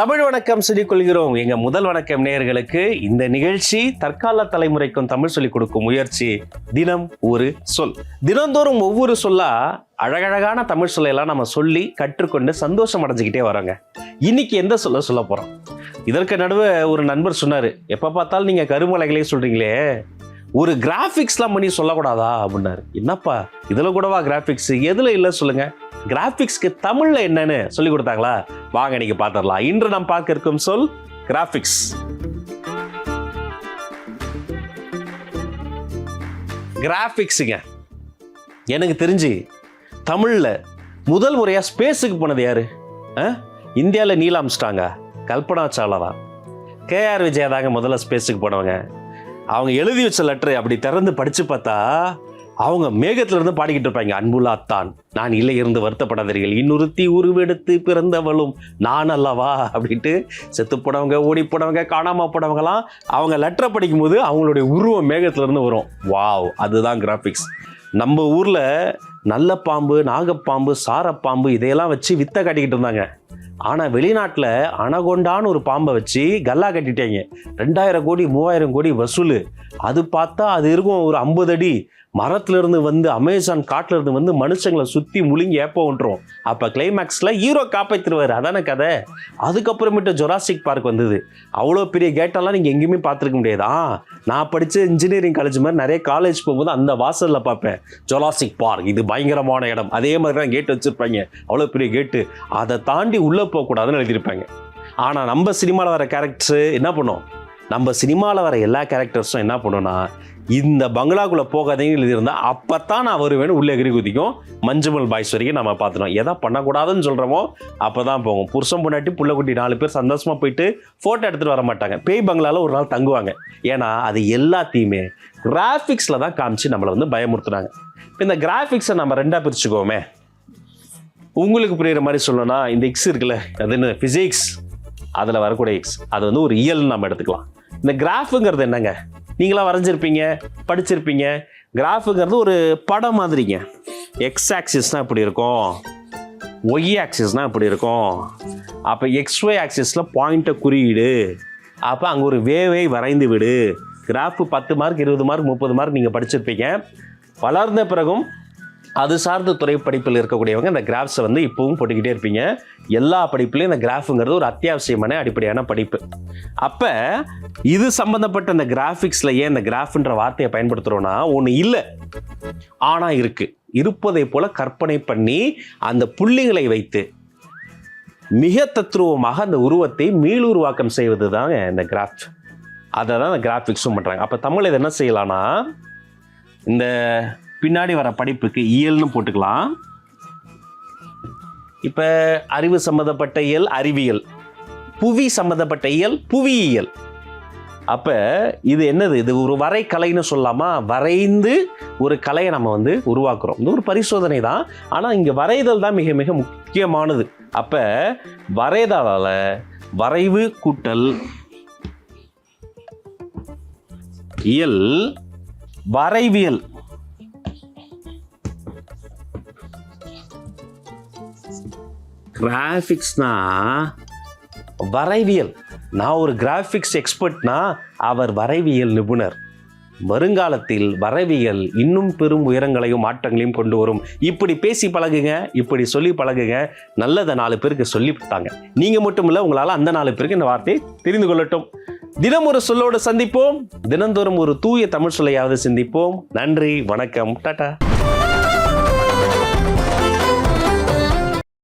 தமிழ் வணக்கம் சொல்லிக் கொள்கிறோம் எங்க முதல் வணக்கம் நேயர்களுக்கு இந்த நிகழ்ச்சி தற்கால தலைமுறைக்கும் தமிழ் சொல்லிக் கொடுக்கும் முயற்சி. தினம் ஒரு சொல். தினந்தோறும் ஒவ்வொரு சொல்லா அழகழகான தமிழ் சொல்லையெல்லாம் நம்ம சொல்லி கற்றுக்கொண்டு சந்தோஷம் அடைஞ்சுக்கிட்டே வரோங்க. இன்னைக்கு எந்த சொல்ல சொல்ல போறோம்? இதற்கு நடுவே ஒரு நண்பர் சொன்னார் எப்போ பார்த்தாலும் நீங்கள் கருமலைகளே சொல்கிறீங்களே ஒரு கிராஃபிக்ஸ்லாம் பண்ணி சொல்லக்கூடாதா? அப்படின்னாரு. என்னப்பா இதில் கூடவா கிராஃபிக்ஸ் எதில் இல்லை சொல்லுங்கள் கிராஃபிக்ஸ்க்கு தமிழில் என்னன்னு சொல்லி கொடுத்தாங்களா? வாங்க நீங்க பார்த்துடலாம். இன்று நாம் பார்க்க இருக்கும் சொல் கிராஃபிக்ஸ் கிராஃபிக்ஸுங்க எனக்கு தெரிஞ்சு தமிழில் முதல் முறையாக ஸ்பேஸுக்கு போனது யார்? இந்தியாவில் நீல் கல்பனா சாவ்லா கேஆர் விஜயா தாங்க முதல்ல ஸ்பேஸுக்கு போனவங்க. அவங்க எழுதி வச்ச லெட்டர் அப்படி திறந்து படித்து பார்த்தா அவங்க மேகத்துல இருந்து பாடிக்கிட்டு இருப்பாங்க அன்புலாத்தான் நான் இல்லை இருந்து வருத்தப்படாதீர்கள். இன்னொருத்தி உருவெடுத்து பிறந்தவளும் நான் அல்லவா? அப்படின்ட்டு செத்து போனவங்க ஓடி போனவங்க காணாம போனவங்கலாம் அவங்க லெட்டரை படிக்கும்போது அவங்களுடைய உருவம் மேகத்துல இருந்து வரும். வாவ் அதுதான் கிராஃபிக்ஸ் நம்ம ஊர்ல நல்ல பாம்பு நாகப்பாம்பு சாரப்பாம்பு இதையெல்லாம் வச்சு வித்தை காட்டிக்கிட்டு இருந்தாங்க. ஆனால் வெளிநாட்டில் அணகொண்டான்னு ஒரு பாம்பை வச்சு கல்லா கட்டிட்டாங்க. ரெண்டாயிரம் கோடி மூவாயிரம் கோடி வசூல். அது பார்த்தா அது இருக்கும் ஒரு ஐம்பது அடி. மரத்துலேருந்து வந்து அமேசான் காட்டிலிருந்து வந்து மனுஷங்களை சுற்றி முழுங்கி ஏப்போ விட்டுரும். அப்போ கிளைமேக்ஸில் ஹீரோ காப்பாற்றிடுவார் அதான கதை? அதுக்கப்புறமேட்டு ஜொராசிக் பார்க் வந்தது. அவ்வளோ பெரிய கேட்டெல்லாம் நீங்கள் எங்கேயுமே பார்த்துருக்க முடியாது. ஆ நான் படிச்ச இன்ஜினியரிங் காலேஜ் மாதிரி நிறைய காலேஜ் போகும்போது அந்த வாசலில் பார்ப்பேன். ஜொலாஸ்டிக் பார்க் இது பயங்கரமான இடம். அதே மாதிரி தான் கேட் வச்சுருப்பாங்க. அவ்வளோ பெரிய கேட்டு அதை தாண்டி உள்ளே போகக்கூடாதுன்னு எழுதியிருப்பாங்க. ஆனால் நம்ம சினிமாவில் வர கேரக்டர்ஸு என்ன பண்ணும்? நம்ம சினிமாவில் வர எல்லா கேரக்டர்ஸும் என்ன பண்ணுன்னா இந்த பங்களாக்குள்ளே போகாதீங்க இருந்தால் அப்போ தான் நான் வருவேன்னு உள்ளே எகிரி குதிக்கும். மஞ்சுமல் பாய்ஸ் வரைக்கும் நம்ம பார்த்துட்டோம் எதை பண்ணக்கூடாதுன்னு சொல்கிறோமோ அப்போ தான் போகும். புருஷன் பொண்டாட்டி புள்ளக்குட்டி நாலு பேர் சந்தோஷமாக போயிட்டு ஃபோட்டோ எடுத்துகிட்டு வர மாட்டாங்க. பேய் பங்களாவில் ஒரு நாள் தங்குவாங்க. ஏன்னா அது எல்லாத்தையுமே கிராஃபிக்ஸில் தான் காமிச்சு நம்மளை வந்து பயமுறுத்துனாங்க. இப்போ இந்த கிராஃபிக்ஸை நம்ம ரெண்டாக பிரிச்சுக்கோமே. உங்களுக்கு புரியுற மாதிரி சொல்லணும்னா இந்த எக்ஸ் இருக்குல்ல அது என்ன ஃபிசிக்ஸ் அதில் வரக்கூடிய எக்ஸ் அது வந்து ஒரு இயல்னு நம்ம எடுத்துக்கலாம். இந்த கிராஃபுங்கிறது என்னங்க? நீங்களாம் வரைஞ்சிருப்பீங்க படிச்சிருப்பீங்க. கிராஃபுங்கிறது ஒரு படம் மாதிரிங்க. எக்ஸ் ஆக்சிஸ்னால் இப்படி இருக்கும். ஒய் ஆக்சிஸ்னால் இப்படி இருக்கும். அப்போ எக்ஸ் ஒய் ஆக்சிஸில் பாயிண்ட்டை குறியீடு. அப்போ அங்கே ஒரு வேவை வரைந்து விடு. கிராஃப் பத்து மார்க் இருபது மார்க் முப்பது மார்க் நீங்கள் படிச்சிருப்பீங்க. வளர்ந்த பிறகும் அது சார்ந்த துறை படிப்பில் இருக்கக்கூடியவங்க இந்த கிராஃப்ஸை வந்து இப்போவும் போட்டுக்கிட்டே இருப்பீங்க. எல்லா படிப்புலையும் இந்த கிராஃபுங்கிறது ஒரு அத்தியாவசியமான அடிப்படையான படிப்பு. அப்போ இது சம்பந்தப்பட்ட இந்த கிராஃபிக்ஸில் ஏன் இந்த கிராஃப்ன்ற வார்த்தையை பயன்படுத்துகிறோன்னா ஒன்று இல்லை. ஆனால் இருக்குது இருப்பதை போல கற்பனை பண்ணி அந்த புள்ளிகளை வைத்து மிக தத்ரூபமாக அந்த உருவத்தை மீளுருவாக்கம் செய்வது தான் இந்த கிராஃப் அதை தான் அந்த கிராஃபிக்ஸும் பண்ணுறாங்க அப்போ தமிழ் இது என்ன செய்யலான்னா இந்த பின்னாடி வர படிப்புக்கு இயல்னு போட்டுக்கலாம். இப்போ அறிவு சம்மந்தப்பட்ட இயல் அறிவியல். புவி சம்மந்தப்பட்ட இயல் புவியியல். அப்போ இது என்னது? இது ஒரு வரைக்கலைன்னு சொல்லாமா? வரைந்து ஒரு கலையை நம்ம வந்து உருவாக்குறோம். இது ஒரு பரிசோதனை தான். ஆனால் இங்கே வரைதல் தான் மிக மிக முக்கியமானது. அப்போ வரைதலால் வரைவு கூட்டல் இயல் வரைவியல். கிராஃபிக்ஸ்னா வரைவியல். நான் ஒரு கிராஃபிக்ஸ் எக்ஸ்பர்ட்னா அவர் வரைவியல் நிபுணர். வருங்காலத்தில் வரைவியல் இன்னும் பெரும் உயரங்களையும் மாற்றங்களையும் கொண்டு வரும். இப்படி பேசி பழகுங்க இப்படி சொல்லி பழகுங்க. நல்லதை நாலு பேருக்கு சொல்லிவிட்டாங்க நீங்கள் மட்டும் இல்லை உங்களால் அந்த நாலு பேருக்கு இந்த வார்த்தையை தெரிந்து கொள்ளட்டும். தினம் ஒரு சொல்லோடு சந்திப்போம். தினந்தோறும் ஒரு தூய தமிழ் சொல்லையாவது சிந்திப்போம். நன்றி வணக்கம். டாட்டா